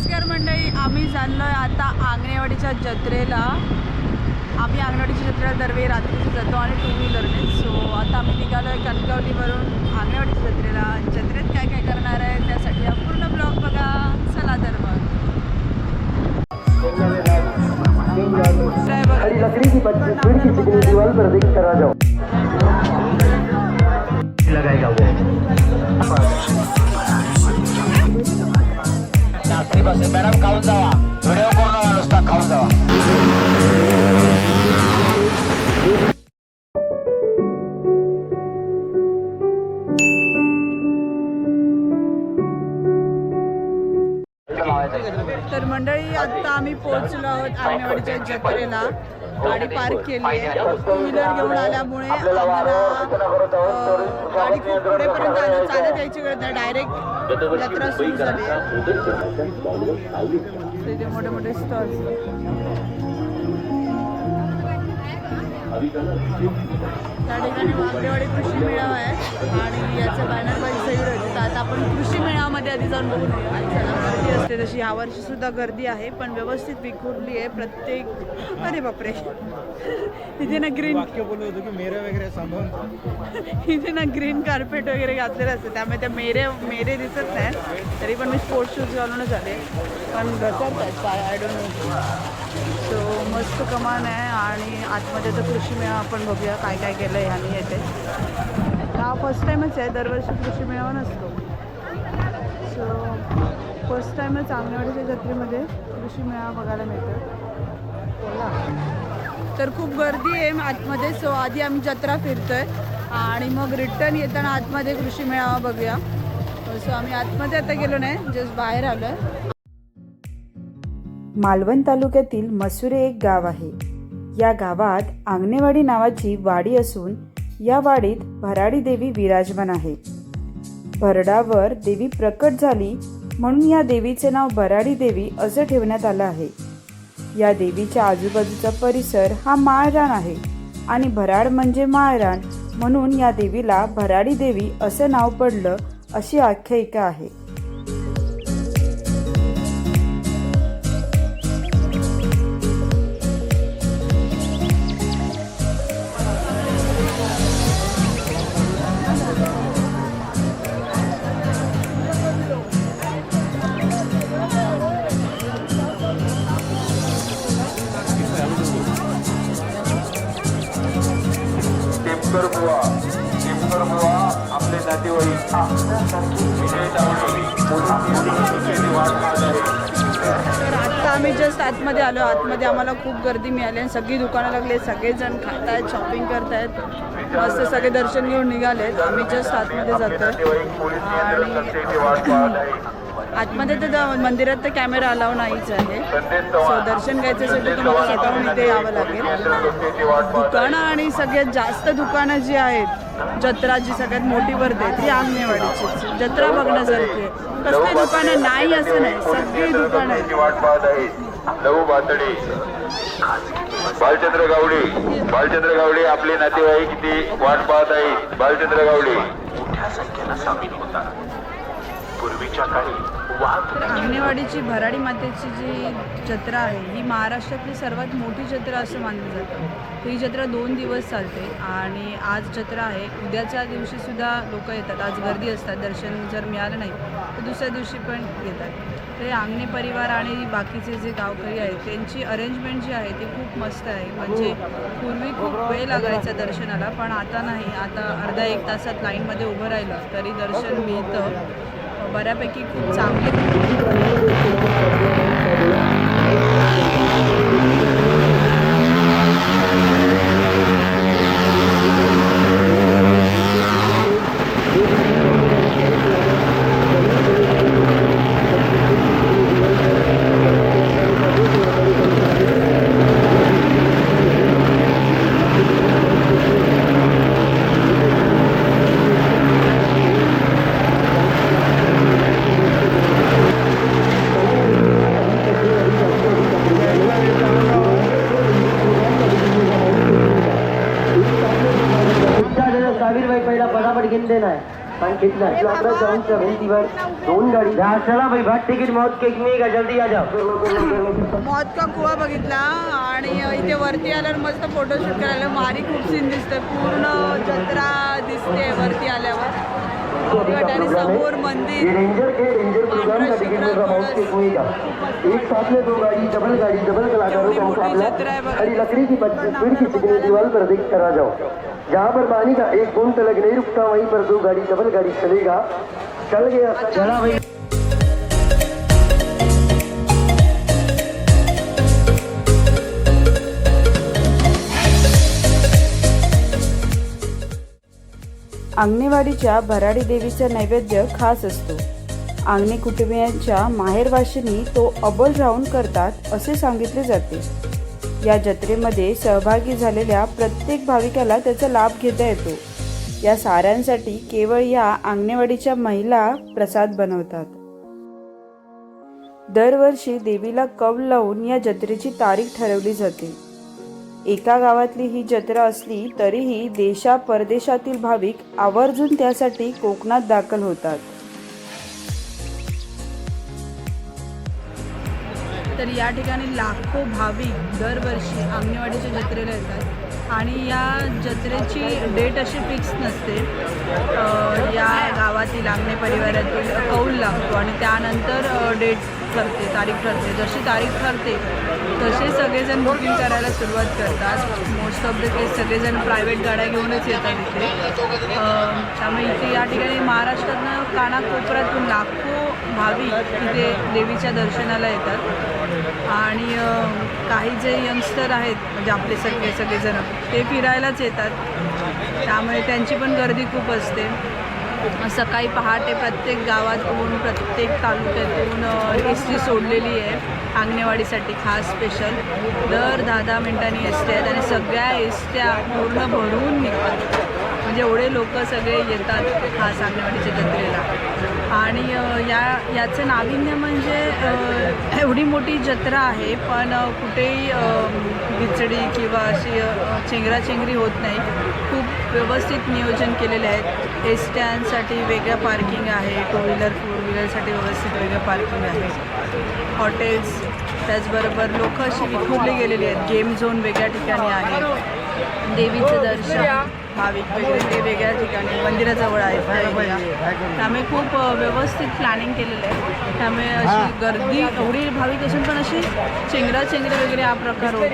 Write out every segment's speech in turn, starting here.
नमस्कार मंडळी आम्ही चाललो आहे आता आंगणेवाडीच्या जत्रेला. आम्ही आंगणेवाडीच्या जत्रेला दरवेळी रात्रीची जातो आणि टू व्हीलरने सो आता आम्ही निघालो आहे कणकवलीवरून आंगणेवाडीच्या जत्रेला. जत्रेत काय काय करणार आहे त्यासाठी हा पूर्ण ब्लॉग बघा. चला तर मग. ड्रायव्हर वो मॅडम खाऊन जावा. व्हिडिओ करू नका नुसता खाऊन जावा. तर मंडळी आता आम्ही पोहोचलो आहोत आंबेवाडीच्या जत्रेला. गाडी पार्क केली आहे टू व्हीलर घेऊन आल्यामुळे आम्हाला गाडी खूप पुढेपर्यंत आलं चालत यायची गरज नाही डायरेक्ट जत्रा सुरू झाली आहे मोठे मोठे स्टॉल्स त्या ठिकाणी वाकडेवाडी कृषी मेळावा आहे आणि याचं बॅनर बाई सगळं होते तर आता आपण कृषी मेळाव्यामध्ये आधी जाऊन बघून गर्दी असते तशी. यावर्षी सुद्धा गर्दी आहे पण व्यवस्थित विखुरली आहे प्रत्येक. अरे बापरे. इथे ना ग्रीन वाक्य बोलत होतो की मेरे वगैरे सांभाळून इथे ना ग्रीन कार्पेट वगैरे घातलेलं असतं. त्यामुळे त्या मेरे मेरे दिसत नाही. तरी पण मी स्पोर्ट्स शूज घालूनच आले. पण घसरत आहेत पाय आय डोंट नो सो मस्त कमान आहे आणि आतमध्ये तर कृषी मेळा आपण बघूया काय काय केलं आहे ह्यानी येते. हा फर्स्ट टाईमच आहे दरवर्षी कृषी मेळावा नसतो. सो फर्स्ट टाईमच आंगणवाडीच्या जत्रेमध्ये कृषी मेळावा बघायला मिळतो तर खूप गर्दी आहे आतमध्ये सो आधी आम्ही जत्रा फिरतो आहे आणि मग रिटर्न येताना आतमध्ये कृषी मेळावा बघूया. सो आम्ही आतमध्ये आता गेलो नाही जस्ट बाहेर आलो आहे मालवण तालुक्यातील मसुरे एक गाव आहे. या गावात आंगणेवाडी नावाची वाडी असून या वाडीत भराडी देवी विराजमान आहे. भरडावर देवी प्रकट झाली म्हणून या देवीचे नाव भराडी देवी असं ठेवण्यात आलं आहे. या देवीच्या आजूबाजूचा परिसर हा माळरान आहे आणि भराड म्हणजे माळरान म्हणून या देवीला भराडी देवी असं नाव पडलं अशी आख्यायिका आहे. आतमध्ये आलो आतमध्ये आम्हाला खूप गर्दी मिळाली आणि सगळी दुकानं लागले. सगळेजण खात आहेत शॉपिंग करत आहेत मस्त सगळे दर्शन घेऊन निघालेत आम्ही जस्ट आतमध्ये जातो आणि आतमध्ये तर मंदिरात तर कॅमेरा अलाव नाहीच आहे. सो दर्शन घ्यायचं तुम्हाला स्वतःहून इथे यावं लागेल. दुकानं आणि सगळ्यात जास्त दुकानं जी आहेत जत्रा जी सगळ्यात मोठी भरते ती आंगणेवाडीची. जत्रा बघण्यासारखी आहे. कसली दुकानं? नाही असं नाही. सगळी दुकानं आहेत. लहू बातडे. बालचंद्र गावडे. बालचंद्र गावडे आपले नातेवाईक इथे वाट पाहत आहेत बालचंद्र गावडे. मोठ्या संख्येनं सामील होता. पूर्वीच्या काळी अंगणेवाडीची भराडी मातेची जी जत्रा आहे ही महाराष्ट्रातली सर्वात मोठी जत्रा असं मानलं जातं. ही जत्रा दोन दिवस चालते आणि आज जत्रा आहे. उद्याच्या दिवशीसुद्धा लोक येतात. आज गर्दी असतात. दर्शन जर मिळालं नाही तर दुसऱ्या दिवशी पण येतात. ते आंगणे परिवार आणि बाकीचे जे गावकरी आहेत त्यांची अरेंजमेंट जी आहे ती खूप मस्त आहे. म्हणजे पूर्वी खूप वेळ लागायचा दर्शनाला पण आता नाही. आता अर्धा एक तासात लाईनमध्ये उभं राहिलं तरी दर्शन मिळतं. बऱ्यापैकी खूप चांगले. आणि कितना लाकडा जाऊनच्या भिंतीवर दोन गाडी. चला भाई भात तिकीट मौत केक मी का जल्दी आ जाओ मौत का कुवा बघितला? आणि इथे वरती आल्यावर मस्त फोटोशूट करायला मारी खूप सीन दिसते पूर्ण जत्रा दिसते वरती आल्यावर. आणि समोर मंदिर. एक साथ में दो गाड़ी डबल गाड़ी डबल कलाकारों का मुकाबला. खड़ी लकड़ी की पच्चीस फीट की चिकनी दीवार पर देख कर जाओ जहाँ पर पानी का एक बूंद तलक नहीं रुकता वहीं पर दो गाड़ी डबल गाड़ी चलेगा। चल गया चला भाई। अंगणेवाडीच्या भराडी देवीचा नैवेद्य खास असतो. अंगणे कुटुंबियांच्या माहेरवाशिनी तो अबोल राहून करतात असे सांगितले जाते. या जत्रेमध्ये सहभागी झालेल्या प्रत्येक भाविकाला त्याचा लाभ घेता येतो. या साऱ्यांसाठी केवळ या अंगणेवाडीच्या महिला प्रसाद बनवतात. दरवर्षी देवीला कौल लावून या जत्रेची तारीख ठरवली जाते. एका गावातली ही जत्रा असली तरीही देशा परदेशातील भाविक आवर्जून त्यासाठी कोकणात दाखल होतात. तर या ठिकाणी लाखो भाविक दरवर्षी आंगणेवाडीच्या जत्रेला येतात आणि या जत्रेची डेट अशी फिक्स नसते. या गावातील आंगणे परिवारातील कौल लागतो आणि त्यानंतर डेट ठरते तारीख ठरते. जशी तारीख ठरते तसे सगळेजण बुकिंग करायला सुरुवात करतात. मोस्ट ऑफ द केस सगळेजण प्रायव्हेट गाड्या घेऊनच येतात इथे. त्यामुळे इथे या ठिकाणी महाराष्ट्रातनं कानाकोपऱ्यातून लाखो भाविक इथे देवीच्या दर्शनाला येतात. आणि काही जे यंगस्टर आहेत म्हणजे आपले सगळे सगळेजण ते फिरायलाच येतात. त्यामुळे त्यांची पण गर्दी खूप असते. सकाळी पहाटे प्रत्येक गावातून प्रत्येक तालुक्यातून एस टी सोडलेली आहे. अंगणेवाडीसाठी खास स्पेशल दर दहा दहा मिनिटांनी एस टी आहेत आणि सगळ्या एस ट्या पूर्ण भरून निघतात. म्हणजे एवढे लोक सगळे येतात खास आंगणेवाडीच्या जत्रेला. आणि या याचं नाविन्य म्हणजे एवढी मोठी जत्रा आहे पण कुठेही बिचडी किंवा अशी चेंगराचेंगरी होत नाही. खूप व्यवस्थित नियोजन केलेले आहेत. एस वेगळं वेगळ्या पार्किंग आहे टू व्हीलर फोर व्हीलरसाठी व्यवस्थित वेगळं पार्किंग आहे. हॉटेल्स त्याचबरोबर लोक अशी विखुरली गेलेली आहेत. गेम झोन वेगळ्या ठिकाणी आहे. देवीचं दर्शन. भाविक वगैरे ते वेगळ्या ठिकाणी मंदिराजवळ वेगळ्या. त्यामुळे खूप व्यवस्थित प्लॅनिंग केलेलं आहे. त्यामुळे अशी गर्दी एवढी भाविक असून पण अशी चेंगरा चेंगरे वगैरे हा प्रकार होत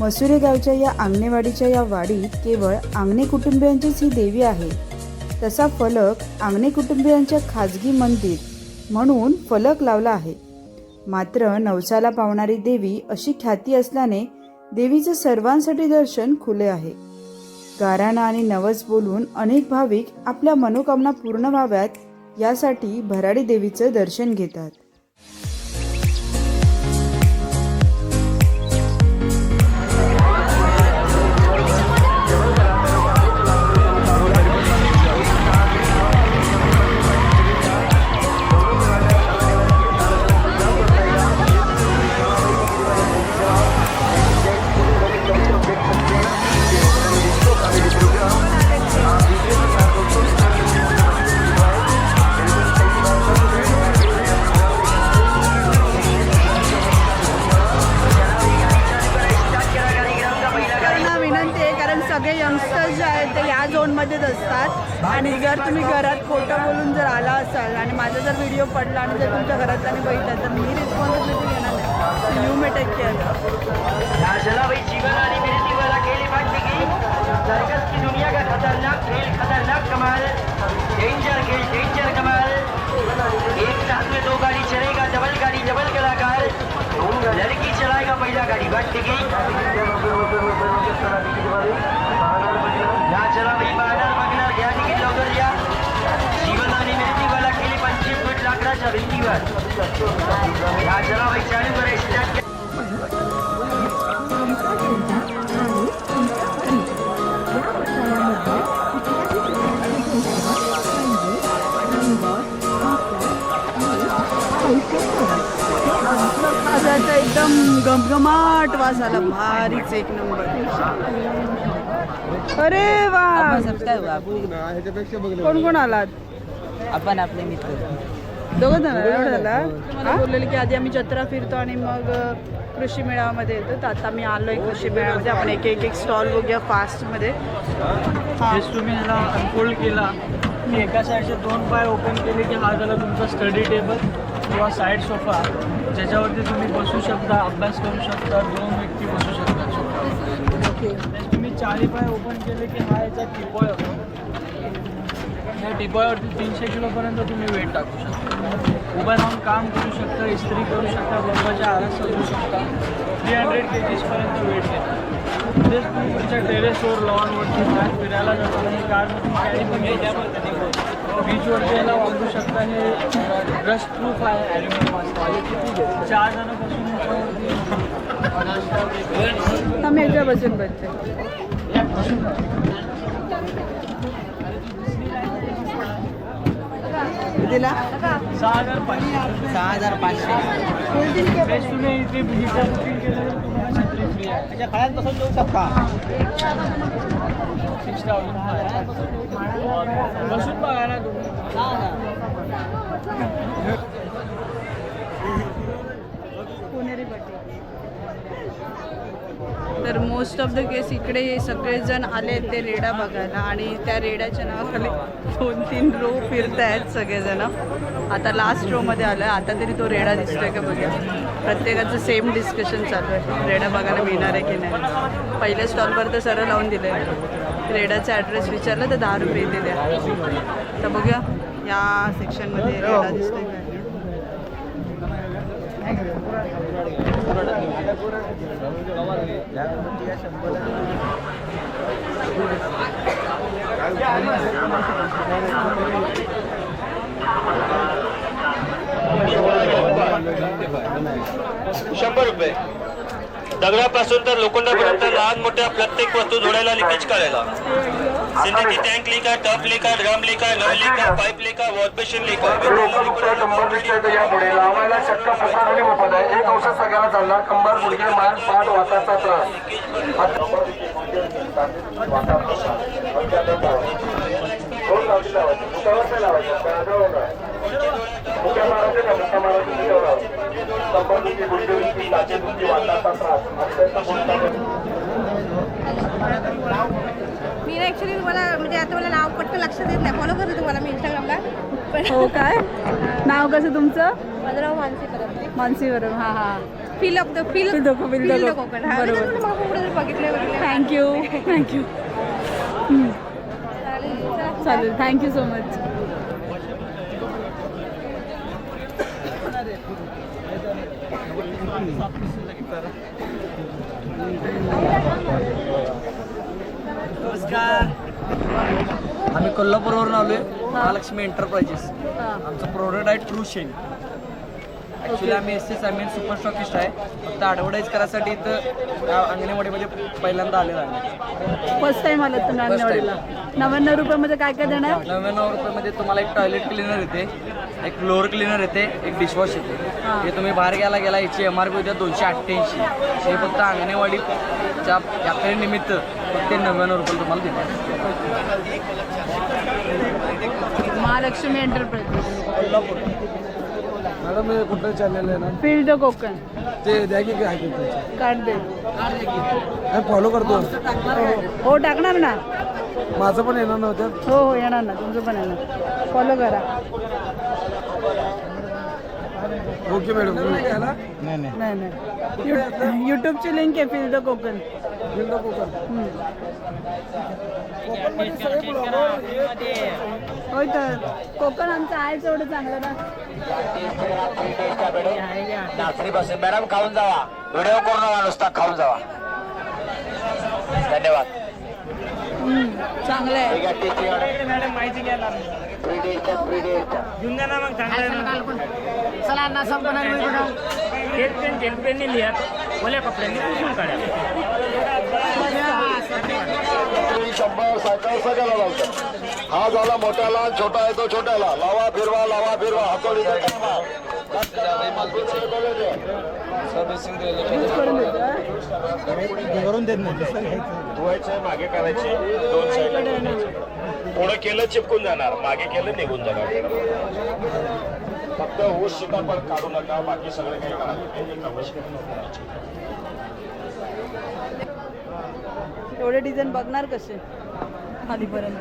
मसुरे गावच्या या अंगणेवाडीच्या या वाडीत केवळ अंगणे कुटुंबियांचीच ही देवी आहे. तसा फलक अंगणे कुटुंबियांच्या खाजगी मंदिर म्हणून फलक लावला आहे. मात्र नवसाला पावणारी देवी अशी ख्याती असल्याने देवीचं सर्वांसाठी दर्शन खुले आहे. गाराणा आणि नवस बोलून अनेक भाविक आपल्या मनोकामना पूर्ण व्हाव्यात यासाठी भराडी देवीचं दर्शन घेतात. पडला आणि जर तुमच्या घरातल्याने बघितलं तर मी रिस्पॉन्सिबिलिटी आता एकदम घमघमाट वास आला. भारीच एक नंबर अरे वा. कोण कोण आलात? आपण आपले मित्र. दोघं जण झाला. मला बोललेले की आधी आम्ही जत्रा फिरतो आणि मग कृषी मेळाव्यामध्ये येतो. तर आता मी आलो आहे कृषी मेळाव्यामध्ये. आपण एक एक एक स्टॉल बघूया फास्टमध्ये हां. तुम्ही ह्याला अनफोल्ड केला की एका साईडचे दोन पाय ओपन केले की हा झाला तुमचा स्टडी टेबल किंवा साईड सोफा ज्याच्यावरती तुम्ही बसू शकता अभ्यास करू शकता दोन व्यक्ती बसू शकता तुम्ही चारी पाय ओपन केले की हा याचा टिपॉय होतो या टिपॉयवरती तीनशे किलोपर्यंत तुम्ही वेट टाकू शकता. उभं राहून काम करू शकता इस्त्री करू शकता बंबाच्या आरास सजवू शकता. थ्री हंड्रेड के जीसपर्यंत वेट घेता. तेच तुम्ही तुमच्या टेरेसवर लॉनवरती बाहेर फिरायला जाताना हे कारमधून कॅरी पण घ्यायच्या बीचवरती याला वापरू शकता हे रस्ट प्रूफ आहे ॲल्युमिनियम चार जणं बसून याच्यावरती आम्ही याच्या बसून बसते दिला सहा हजार पाचशे सहा हजार पाचशे बेस्ट तुम्ही इथे वीजा बुकिंग केलं तर तुम्हाला छत्री फ्री आहे त्याच्या काळात बसून जाऊ शकता सिक्स थाउजंड बसून बघा ना तुम्ही तर मोस्ट ऑफ द केस इकडे सगळेजण आले ते रेडा बघायला. आणि त्या रेड्याच्या नावाखाली दोन तीन रो फिरत आहेत सगळेजण. आता लास्ट रोमध्ये आलं आता तरी तो रेडा दिसतोय का बघा प्रत्येकाचं सेम डिस्कशन चालू आहे. रेडा बघायला मिळणार आहे की नाही? पहिल्या स्टॉलवर तर सरळ लावून दिले. रेडाचा ॲड्रेस विचारला तर दहा रुपये इथे द्या. तर बघूया या सेक्शनमध्ये रेडा दिसतोय काय शंभर रुपये. दगडापासून तर लोखंडापर्यंत लहान मोठ्या प्रत्येक वस्तू जोडायला लिकेज करायला सिंथेटिक टँक लिका टप लिका ड्रम लिका नळ लिका पाईप लिका वॉश बेसिन लिका कंबर दिसतोय यापुढे लावायला चक्क आणि मोफत आहे. एक औषध सगळ्याला चालणार कंबर गुडघे मान पाठ वाताचा त्रास. त्रास मी ना ॲक्च्युली तुम्हाला म्हणजे आता मला नाव पटकन लक्षात येत नाही. फॉलो करते तुम्हाला मी इंस्टाग्रामला पण हो काय? नाव कसं तुमचं? माझं नाव मानसी परत मानसीवरून हां. हां feel of the feel the- feel the the Konkan हा बरोबर. बघितलं थँक्यू थँक्यू चालेल चला. चालेल थँक्यू सो मच नमस्कार. आम्ही कोल्हापूरवरून आलोय. महालक्ष्मी एंटरप्राइजेस आमचं प्रोडक्ट आहे ट्रू शेन ॲक्च्युली आम्ही एस एस आम्ही सुपर स्टॉकिस्ट आहे. फक्त ॲडव्हर्टाईज करायसाठी इथं अंगणवाडीमध्ये पहिल्यांदा आलेलं आहे फर्स्ट टाइम आलात तुम्ही. अंगणवाडीला. नव्याण्णव रुपयामध्ये काय काय देणार? नव्याण्णव रुपयामध्ये तुम्हाला एक टॉयलेट क्लिनर येते एक फ्लोअर क्लिनर येते एक डिशवॉश येते. हे. तुम्ही बाहेर घ्यायला गेला याची एम आर पी होत्या दोनशे अठ्ठ्याऐंशी. हे फक्त अंगणवाडीच्या यात्रेनिमित्त ते नव्याण्णव रुपये तुम्हाला देतात महालक्ष्मी एंटरप्राइज कोल्हापूर. मॅडम हे कुठलं चॅनल आहे ना? फील्ड द कोकण ते द्या की काय तुमचं? कार्ड दे. फॉलो करतो. हो टाकणार ना? माझं पण येणार नव्हतं. हो हो येणार ना. तुमचं पण येणार. फॉलो करा. Okay madam. नाही नाही यू यूट्यूबची लिंक आहे फील्ड द कोकण. हम्म. होय तर कोकण आमचं आहेच एवढं चांगलं ना. नाचणी बसून मॅडम खाऊन जावा. व्हिडिओ करू नका नुसता खाऊन जावा. धन्यवाद. चांगलं आहे. आहे आहे. मॅडम माहिती घ्यायला घेऊन द्या ना मग चांगलं हेल्प पेन हेल्प पेनने लिहा. ओल्या कपड्यांनी पुसून काढा. शंभर सायकल सगळ्याला लावतात हा झाला मोठ्याला छोटा येतो छोट्याला. लावा फिरवा लावा फिरवा. हातोडीचा काम आहे. धुवायचं मागे करायचे. दोन साईड पुढे केलं चिपकून जाणार. मागे केलं निघून जाणार. फक्त ऊस सीताफळ काढू नका. बाकी सगळे काही करा. एवढे डिझाईन बघणार कसे? खालीपर्यंत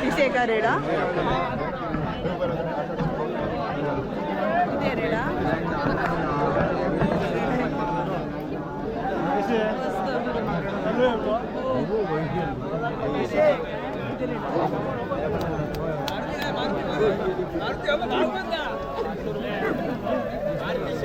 किती आहे का रेडा किती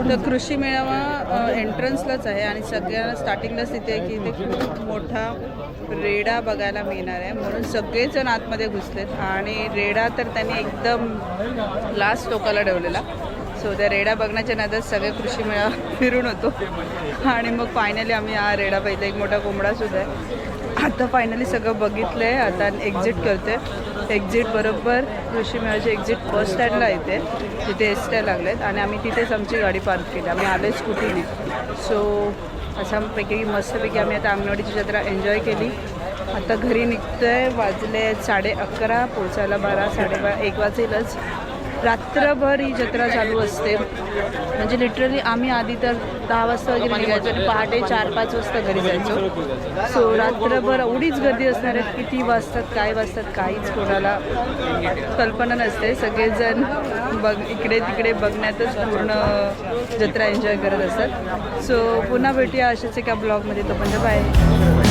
तर कृषी मेळावा एंट्रन्सलाच आहे आणि सगळ्यांना स्टार्टिंगलाच तिथे आहे की इथे खूप मोठा रेडा बघायला मिळणार आहे. म्हणून सगळेजण आतमध्ये घुसलेत आणि रेडा तर त्यांनी एकदम लास्ट टोकाला ठेवलेला. सो त्या रेडा बघण्याच्या नादात सगळे कृषी मेळा फिरून होतो. आणि मग फायनली आम्ही हा रेडा पाहिजे एक मोठा कोंबडासुद्धा आहे आता फायनली सगळं बघितलं आहे आता एक्झिट करते एक्झिट बरोबर कृषी मेळाचे एक्झिट फर्स्ट स्टँडला येते. तिथे एस ट्या लागलेत. आणि आम्ही तिथेच आमची गाडी पार्क केली. आम्ही आलो स्कूटीने सो अशापैकी मस्तपैकी आम्ही आता अंगणवाडीची जत्रा एन्जॉय केली. आता घरी निघतोय. वाजले साडे अकरा. पोचायला बारा साडेबारा एक वाजेलच. रात्रभर ही जत्रा चालू असते. म्हणजे लिटरली आम्ही आधी तर दहा वाजता वगैरे निघायचो आणि पहाटे चार पाच वाजता घरी जायचो. सो रात्रभर एवढीच गर्दी असणार आहे किती वाजतात काय वाजतात काहीच कोणाला कल्पना नसते. सगळेजण बघ इकडे तिकडे बघण्यातच पूर्ण जत्रा एन्जॉय करत असतात. सो पुन्हा भेटूया अशाच एका ब्लॉगमध्ये तोपर्यंत बाय